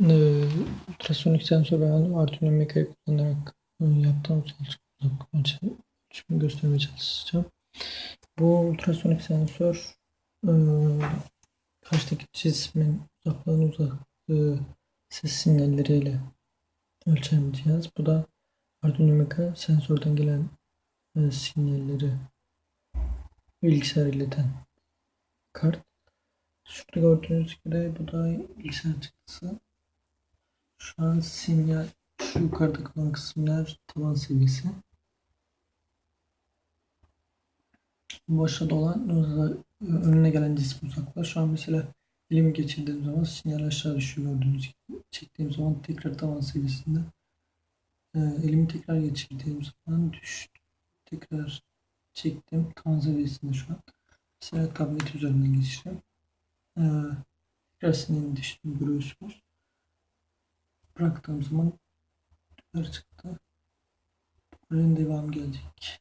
e, ultrasonik sensör ve Arduino Meca'yı kullanarak yaptığım uzaklık ölçümü göstermeye çalışacağım. Bu ultrasonik sensör e, karşıdaki cismin uzaklığını uzaklığı ses sinyalleriyle ölçen bir cihaz. Bu da Arduino Mega sensörden gelen e, sinyalleri bilgisayara ileten kart. Şurada gördüğünüz gibi bu da bilgisayar çıktısı. Şu an sinyal şu yukarıda kalan kısımlar taban seviyesi. Bu aşağıda olan önüne gelen cisim uzaklığı. Şu an mesela elimi geçirdiğim zaman sinyal aşağı düşüyor gördüğünüz gibi. Çektiğim zaman tekrar tavan seviyesinde. Ee, elimi tekrar geçirdiğim zaman düştü. Tekrar çektim. Tavan seviyesinde şu an. Mesela tablet üzerinden geçeceğim. Ee, tekrar sinyalin düştüğünü görüyorsunuz. Bıraktığım zaman yukarı çıktı. Buranın devam gelecek.